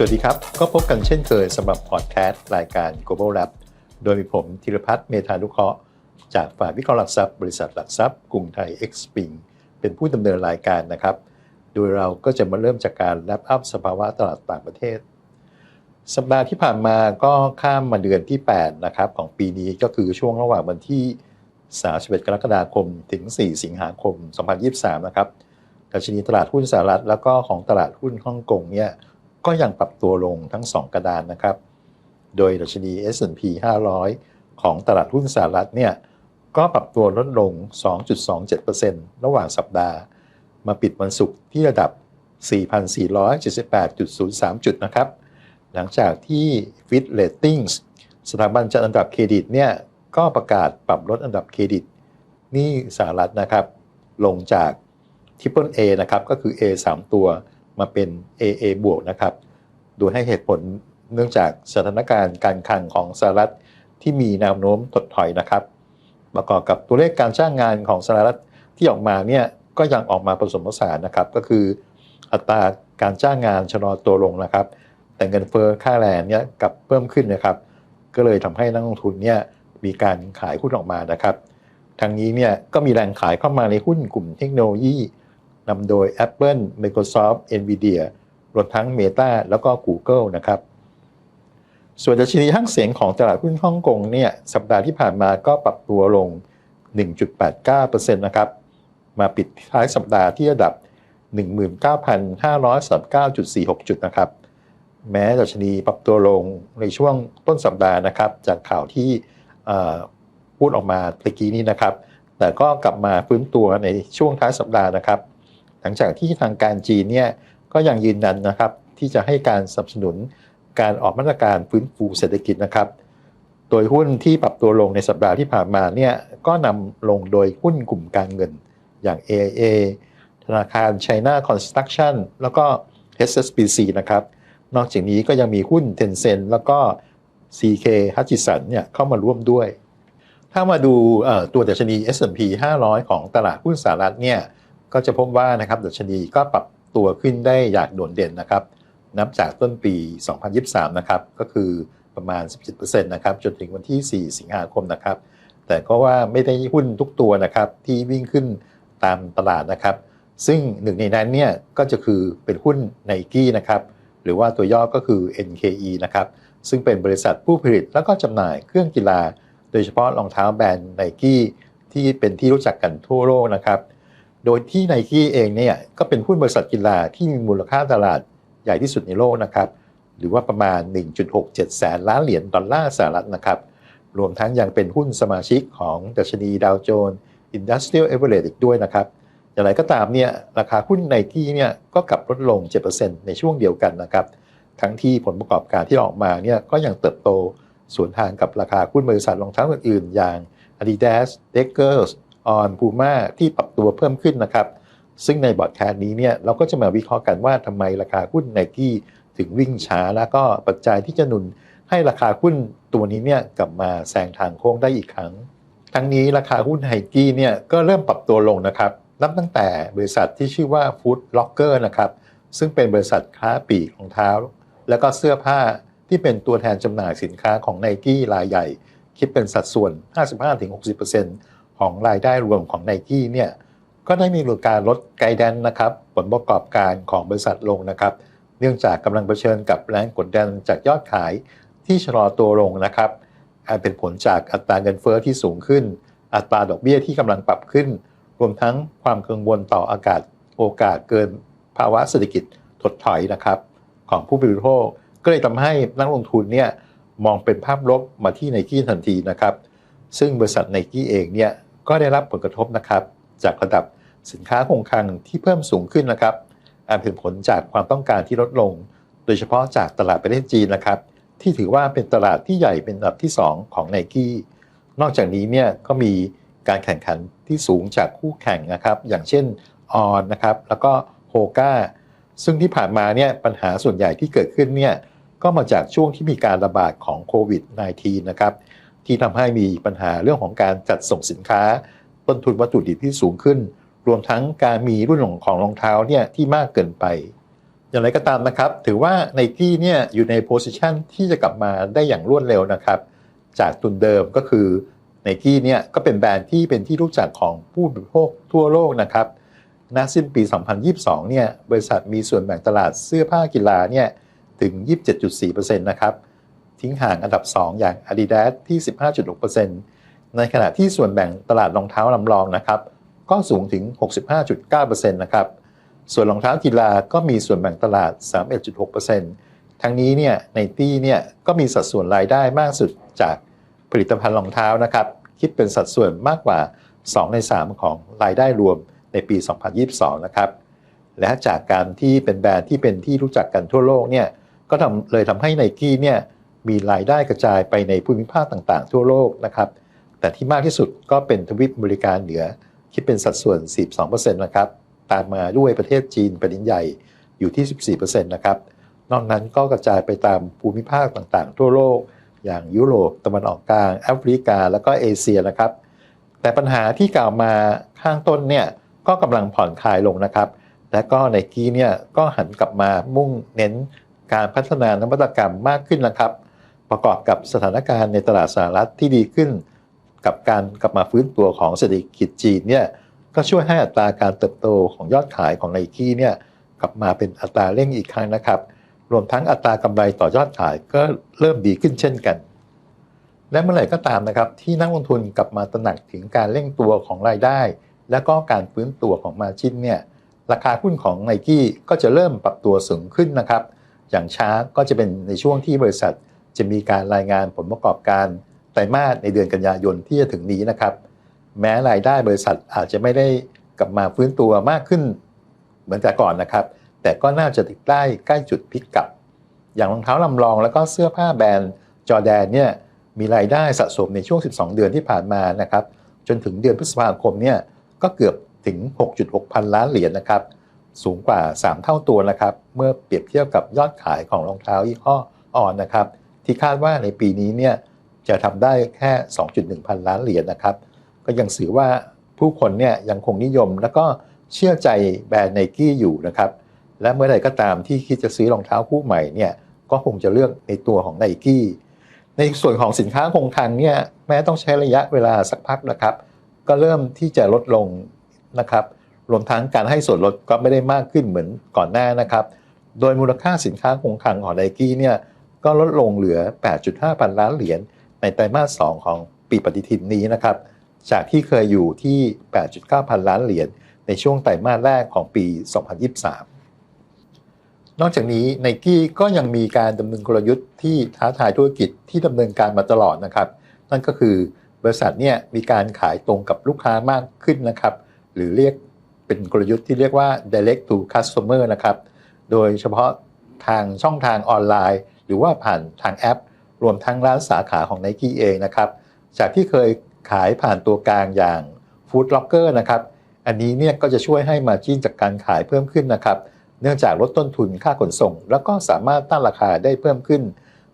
สวัสดีครับ ก็พบกันเช่นเคยสำหรับพอดแคสต์รายการ Global Lab โดยมีผมธีรพัฒน์เมธานุเคราะห์ จากฝ่ายวิเคราะห์หลักทรัพย์บริษัทหลักทรัพย์กรุงไทย X p i n g เป็นผู้ดำเนินรายการนะครับ โดยเราก็จะมาเริ่มจากการแลปอัพสภาวะตลาดต่างประเทศ สัปดาห์ที่ผ่านมาก็ข้ามมาเดือนที่ 8 นะครับของปีนี้ก็คือช่วงระหว่างวันที่ 31 กรกฎาคมถึง 4 สิงหาคม 2023 นะครับดัชนีตลาดหุ้นสหรัฐแล้วก็ของตลาดหุ้นฮ่องกงเนี่ย ก็ยังปรับตัวลงทั้ง 2 กระดานนะครับ โดยดัชนี S&P 500 ของตลาดหุ้นสหรัฐเนี่ยก็ปรับตัวลดลง 2.27%ระหว่างสัปดาห์ มาปิดวันศุกร์ที่ระดับ 4,478.03 จุดนะครับ หลังจากที่ Fitch Ratings สถาบันจัดอันดับเครดิตเนี่ยก็ประกาศปรับลดอันดับเครดิตนี่สหรัฐนะครับ ลงจาก Triple A นะครับ ก็คือ A 3 ตัว มาเป็น AA บวกนะครับ โดยให้เหตุผลเนื่องจากสถานการณ์การคลังของสหรัฐที่มีแนวโน้มถดถอยนะครับ ประกอบกับตัวเลขการจ้างงานของสหรัฐที่ออกมาเนี่ยก็ยังออกมาผสมผสานนะครับ ก็คือ อัตราการจ้างงานชะลอตัวลงนะครับ แต่เงินเฟ้อค่าแรงเนี่ยกลับเพิ่มขึ้นนะครับ ก็เลยทำให้นักลงทุนเนี่ยมีการขายหุ้นออกมานะครับทางนี้เนี่ยก็มีแรงขายเข้ามาในหุ้นกลุ่มเทคโนโลยี นำโดย Apple Microsoft Nvidia รวมทั้ง Meta แล้วก็ Google นะครับ ส่วนดัชนีห้างเสียงของตลาดหุ้นฮ่องกงเนี่ยสัปดาห์ที่ผ่านมาก็ปรับตัวลง 1.89%นะครับมาปิดท้ายสัปดาห์ที่ระดับ 19,539.46 จุดนะครับ แม้ดัชนีปรับตัวลงในช่วงต้นสัปดาห์นะครับ จากข่าวที่พูดออกมาเมื่อกี้นี้นะครับ แต่ก็กลับมาฟื้นตัวในช่วงท้ายสัปดาห์นะครับ หลังจากที่ทางการจีนเนี่ยก็ยังยืนยันนะครับที่จะให้การสนับสนุนการออกมาตรการฟื้นฟูเศรษฐกิจนะครับ โดยหุ้นที่ปรับตัวลงในสัปดาห์ที่ผ่านมาเนี่ยก็นำลงโดยหุ้นกลุ่มการเงินอย่าง AIA ธนาคาร China Construction แล้วก็ HSBC นะครับ นอกจากนี้ก็ยังมีหุ้น Tencent แล้วก็ CK Hutchison เนี่ยเข้ามาร่วมด้วย ถ้ามาดูตัวดัชนี S&P 500 ของตลาดหุ้นสหรัฐเนี่ย ก็จะพบว่านะครับดัชนีก็ปรับตัวขึ้นได้อย่างโดดเด่นนะครับ นับจากต้นปี 2023 นะครับ ก็คือประมาณ 17%นะครับ จนถึงวันที่ 4 สิงหาคมนะครับ แต่ก็ว่าไม่ได้หุ้นทุกตัวนะครับ ที่วิ่งขึ้นตามตลาดนะครับ ซึ่งหนึ่งในนั้นเนี่ยก็จะคือเป็นหุ้นไนกี้นะครับ หรือว่าตัวย่อก็คือ NKE นะครับ ซึ่งเป็นบริษัทผู้ผลิตแล้วก็จำหน่ายเครื่องกีฬา โดยเฉพาะรองเท้าแบรนด์ไนกี้ที่เป็นที่รู้จักกันทั่วโลกนะครับ โดยที่ไนกี้เองเนี่ยก็เป็นหุ้นบริษัทกีฬาที่มีมูลค่าตลาดใหญ่ที่สุดในโลกนะครับหรือว่าประมาณ 1.67 แสนล้านเหรียญดอลลาร์สหรัฐนะครับรวมทั้งยังเป็นหุ้นสมาชิกของดัชนีดาวโจนส์อินดัสเทรียลเอเวอเรอีกด้วยนะครับอย่างไรก็ตามเนี่ยราคาหุ้นไนกี้เนี่ยก็กลับลดลง 7%ในช่วงเดียวกันนะครับทั้งที่ผลประกอบการที่ออกมาเนี่ยก็ยังเติบโตสวนทางกับราคาหุ้นบริษัทรองเท้าอื่นๆอย่าง Adidas, d e c k e r s On, Puma ที่ปรับตัวเพิ่มขึ้นนะครับ ซึ่งในบอร์ดแคสนี้เนี่ยเราก็จะมาวิเคราะห์กันว่าทำไมราคาหุ้นไนกี้ถึงวิ่งช้า แล้วก็ปัจจัยที่จะหนุนให้ราคาหุ้นตัวนี้เนี่ยกลับมาแซงทางโค้งได้อีกครั้ง ทั้งนี้ราคาหุ้นไฮกี้เนี่ยก็เริ่มปรับตัวลงนะครับ นับตั้งแต่บริษัทที่ชื่อว่า Food Locker นะครับ ซึ่งเป็นบริษัทค้าปลีกรองเท้า แล้วก็เสื้อผ้าที่เป็นตัวแทนจำหน่ายสินค้าของไนกี้รายใหญ่ คิดเป็นสัดส่วน 55-60% ของรายได้รวมของไนกี้เนี่ยก็ได้มีการลดไกด์แดนนะครับผลประกอบการของบริษัทลงนะครับ เนื่องจากกำลังเผชิญกับแรงกดดันจากยอดขายที่ชะลอตัวลงนะครับอาจเป็นผลจากอัตราเงินเฟอ้อที่สูงขึ้น อัตราดอกเบี้ยที่กำลังปรับขึ้น รวมทั้งความกังวลต่ออากาศโอกาสเกินภาวะเศรษฐกิจถดถอยนะครับของผู้บริโภคก็เลยทำให้นักลงทุนเนี่ยมองเป็นภาพลบมาที่ไนกี้ทันทีนะครับ ซึ่งบริษัทไนกี้เองเนี่ย ก็ได้รับผลกระทบนะครับ จากระดับสินค้าคงคลังที่เพิ่มสูงขึ้นนะครับอาจเป็นผลจากความต้องการที่ลดลง โดยเฉพาะจากตลาดประเทศจีนนะครับ ที่ถือว่าเป็นตลาดที่ใหญ่เป็นอันดับที่ 2 ของไนกี้นอกจากนี้เนี่ยก็มีการแข่งขันที่สูงจากคู่แข่งนะครับ อย่างเช่นออนนะครับแล้วก็โฮก้าซึ่งที่ผ่านมาเนี่ยปัญหาส่วนใหญ่ที่เกิดขึ้นเนี่ยก็มาจากช่วงที่มีการระบาดของโควิด -19 นะครับ ที่ทำให้มีปัญหาเรื่องของการจัดส่งสินค้า ต้นทุนวัตถุดิบที่สูงขึ้น รวมทั้งการมีรุ่นของรองเท้าเนี่ยที่มากเกินไป อย่างไรก็ตามนะครับ ถือว่าไนกี้เนี่ยอยู่ในโพสิชันที่จะกลับมาได้อย่างรวดเร็วนะครับ จากทุนเดิมก็คือไนกี้เนี่ยก็เป็นแบรนด์ที่เป็นที่รู้จักของผู้บริโภคทั่วโลกนะครับณสิ้นปี 2022 เนี่ย บริษัทมีส่วนแบ่งตลาดเสื้อผ้ากีฬาเนี่ย ถึง 27.4%นะครับ ทิ้งห่างอันดับ 2 อย่าง Adidas ที่ 15.6%ในขณะที่ส่วนแบ่งตลาดรองเท้าลำลองนะครับก็สูงถึง 65.9%นะครับส่วนรองเท้ากีฬาก็มีส่วนแบ่งตลาด 31.6%ทั้งนี้เนี่ยในตี้เนี่ยก็มีสัดส่วนรายได้มากสุดจากผลิตภัณฑ์รองเท้านะครับคิดเป็นสัดส่วนมากกว่า 2 ใน 3 ของรายได้รวมในปี 2022 นะครับและจากการที่เป็นแบรนด์ที่เป็นที่รู้จักกันทั่วโลกเนี่ยก็ทำเลยทำให้ไนกี้เนี่ย มีรายได้กระจายไปในภูมิภาคต่างๆ ทั่วโลกนะครับแต่ที่มากที่สุดก็เป็นทวีปอเมริกาเหนือคิดเป็นสัดส่วน 42%นะครับตามมาด้วยประเทศจีนแผ่นดินใหญ่อยู่ที่ 14%นะครับนอกนั้นก็กระจายไปตามภูมิภาคต่างๆ ทั่วโลก อย่างยุโรปตะวันออกกลางแอฟริกาแล้วก็เอเชียนะครับ แต่ปัญหาที่กล่าวมาข้างต้นเนี่ยก็กำลังผ่อนคลายลงนะครับ และก็ไนกี้เนี่ยก็หันกลับมามุ่งเน้นการพัฒนานวัตกรรมมากขึ้นนะครับ ประกอบกับสถานการณ์ในตลาดสหรัฐที่ดีขึ้น กับการกลับมาฟื้นตัวของเศรษฐกิจจีนเนี่ยก็ช่วยให้อัตราการเติบโตของยอดขายของไนกี้เนี่ยกลับมาเป็นอัตราเร่งอีกครั้งนะครับ รวมทั้งอัตรากำไรต่อยอดขายก็เริ่มดีขึ้นเช่นกัน และเมื่อไหร่ก็ตามนะครับที่นักลงทุนกลับมาตระหนักถึงการเร่งตัวของรายได้ และก็การฟื้นตัวของมาจินเนี่ยราคาหุ้นของไนกี้ก็จะเริ่มปรับตัวสูงขึ้นนะครับ อย่างช้าก็จะเป็นในช่วงที่บริษัท จะมีการรายงานผลประกอบการไตรมาสในเดือนกันยายนที่จะถึงนี้นะครับ แม้รายได้บริษัทอาจจะไม่ได้กลับมาฟื้นตัวมากขึ้น เหมือนแต่ก่อนนะครับ แต่ก็น่าจะติดได้ใกล้จุดพิกกลับ อย่างรองเท้าลำลองแล้วก็เสื้อผ้าแบรนด์จอแดนเนี่ยมีรายได้สะสมในช่วง 12 เดือนที่ผ่านมานะครับ จนถึงเดือนพฤษภาคมเนี่ยก็เกือบถึง 6.6 พันล้านเหรียญนะครับ สูงกว่า 3 เท่าตัวนะครับ เมื่อเปรียบเทียบกับยอดขายของรองเท้ายี่ห้อออนนะครับ ที่คาดว่าในปีนี้เนี่ยจะทำได้แค่ 2.1 พันล้านเหรียญนะครับ ก็ยังสื่อว่าผู้คนเนี่ยยังคงนิยม แล้วก็เชื่อใจแบรนด์ไนกี้อยู่นะครับ และเมื่อใดก็ตามที่คิดจะซื้อรองเท้าคู่ใหม่เนี่ยก็คงจะเลือกในตัวของไนกี้ในส่วนของสินค้าคงคลังเนี่ยแม้ต้องใช้ระยะเวลาสักพักนะครับ ก็เริ่มที่จะลดลงนะครับ รวมทั้งการให้ส่วนลดก็ไม่ได้มากขึ้นเหมือนก่อนหน้านะครับ โดยมูลค่าสินค้าคงคลังของไนกี้เนี่ย ก็ลดลงเหลือ 8.5 พันล้านเหรียญในไตรมาส 2 ของปีปฏิทินนี้นะครับ จากที่เคยอยู่ที่ 8.9 พันล้านเหรียญในช่วงไตรมาสแรกของปี 2023 นอกจากนี้ไนกี้ก็ยังมีการดำเนินกลยุทธ์ที่ท้าทายธุรกิจที่ดำเนินการมาตลอดนะครับ นั่นก็คือบริษัทเนี่ยมีการขายตรงกับลูกค้ามากขึ้นนะครับ หรือเรียกเป็นกลยุทธ์ที่เรียกว่า direct to customer นะครับ โดยเฉพาะทางช่องทางออนไลน์ หรือว่าผ่านทางแอป รวมทั้งร้านสาขาของ n i กี้เองนะครับจากที่เคยขายผ่านตัวกลางอย่าง Food Locker นะครับอันนี้เนี่ยก็จะช่วยให้มาจิ้นจากการขายเพิ่มขึ้นนะครับเนื่องจากลดต้นทุนค่าขนส่ง แล้วก็สามารถตั้งราคาได้เพิ่มขึ้น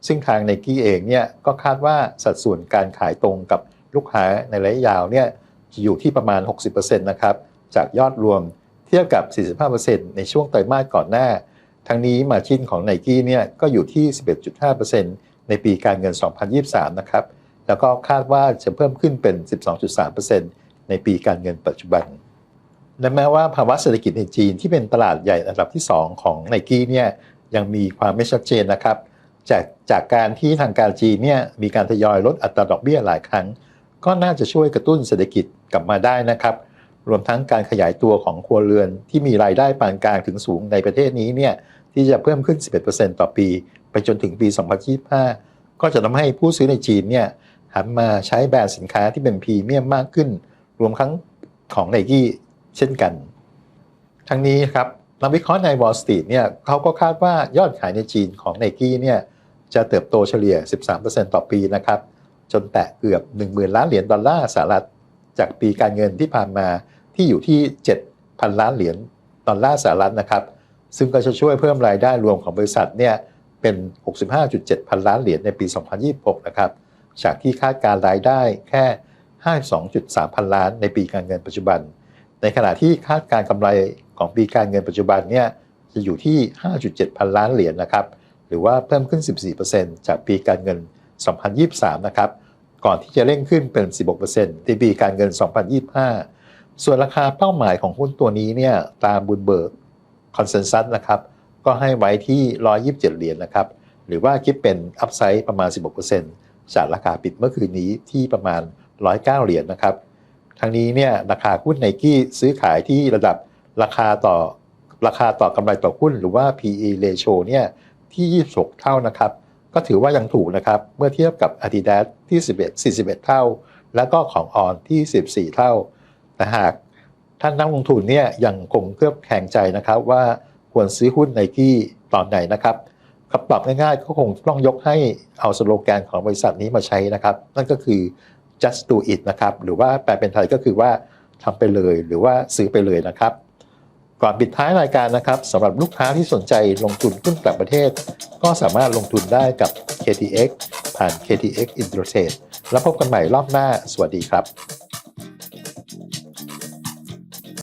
ซึ่งทาง n i กี้เองเนี่ยก็คาดว่าสัดส่วนการขายตรงกับลูกค้าในระยะยาวเนี่ยจะอยู่ที่ประมาณ 60%นะครับจากยอดรวมเทียบกับ 45%ในช่วงไตรมาสก่อนหน้า ทั้งนี้มาชินของไนกี้เนี่ยก็อยู่ที่ 11.5%ในปีการเงิน 2023 นะครับ แล้วก็คาดว่าจะเพิ่มขึ้นเป็น 12.3%ในปีการเงินปัจจุบัน และแม้ว่าภาวะเศรษฐกิจในจีนที่เป็นตลาดใหญ่อันดับที่ 2 ของไนกี้เนี่ยยังมีความไม่ชัดเจนนะครับ จากจากการที่ทางการจีนเนี่ยมีการทยอยลดอัตราดอกเบี้ยหลายครั้ง ก็น่าจะช่วยกระตุ้นเศรษฐกิจกลับมาได้นะครับรวมทั้งการขยายตัวของครัวเรือนที่มีรายได้ปานกลางถึงสูงในประเทศนี้เนี่ย ที่จะเพิ่มขึ้น 11%ต่อปี ไปจนถึงปี 2025 ก็จะทำให้ผู้ซื้อในจีนเนี่ยหันมาใช้แบรนด์สินค้าที่เป็นพรีเมียมมากขึ้น รวมทั้งของไนกี้เช่นกัน ทั้งนี้ครับนักวิเคราะห์ใน Wall Street เนี่ยเขาก็คาดว่ายอดขายในจีนของไนกี้เนี่ยจะเติบโตเฉลี่ย 13%ต่อปีนะครับ จนแตะเกือบ 10,000 ล้านเหรียญดอลลาร์สหรัฐ จากปีการเงินที่ผ่านมาที่อยู่ที่ 7,000 ล้านเหรียญดอลลาร์สหรัฐนะครับ ซึ่งก็จะช่วยเพิ่มรายได้รวมของบริษัทเนี่ยเป็น 65.7 พันล้านเหรียญในปี 2026 นะครับ จากที่คาดการรายได้แค่ 52.3 พันล้านในปีการเงินปัจจุบัน ในขณะที่คาดการกำไรของปีการเงินปัจจุบันเนี่ยจะอยู่ที่ 5.7 พันล้านเหรียญนะครับ หรือว่าเพิ่มขึ้น 14%จากปีการเงิน 2023 นะครับ ก่อนที่จะเร่งขึ้นเป็น 16%ในปีการเงิน 2025 ส่วนราคาเป้าหมายของหุ้นตัวนี้เนี่ยตามบุญเบิร์ก คอนเซนแซสนะครับก็ให้ไว้ที่ 127 เหรียญนะครับหรือว่าคิดเป็นอัพไซด์ประมาณ 16%จากราคาปิดเมื่อคืนนี้ที่ประมาณ 109 เหรียญนะครับทั้งนี้เนี่ยราคาหุ้นไนกี้ซื้อขายที่ระดับราคาต่อราคาต่อกำไรต่อหุ้น หรือว่า PE ratio เนี่ยที่ 26 เท่านะครับ ก็ถือว่ายังถูกนะครับ เมื่อเทียบกับ Adidas ที่ 11 41 เท่า แล้วก็ของออนที่ 14 เท่า แต่หาก ท่านนักลงทุนเนี่ยยังคงเคลือบแคลงใจนะครับว่าควรซื้อหุ้นไนกี้ตอนไหนนะครับคำตอบง่ายๆก็คงต้องยกให้เอาสโลแกนของบริษัทนี้มาใช้นะครับ นั่นก็คือ just do it นะครับหรือว่าแปลเป็นไทยก็คือว่าทำไปเลยหรือว่าซื้อไปเลยนะครับก่อนปิดท้ายรายการนะครับสำหรับลูกค้าที่สนใจลงทุนหุ้นต่างประเทศ ก็สามารถลงทุนได้กับ KTX ผ่าน KTX Intertrade แล้วพบกันใหม่รอบหน้า สวัสดีครับ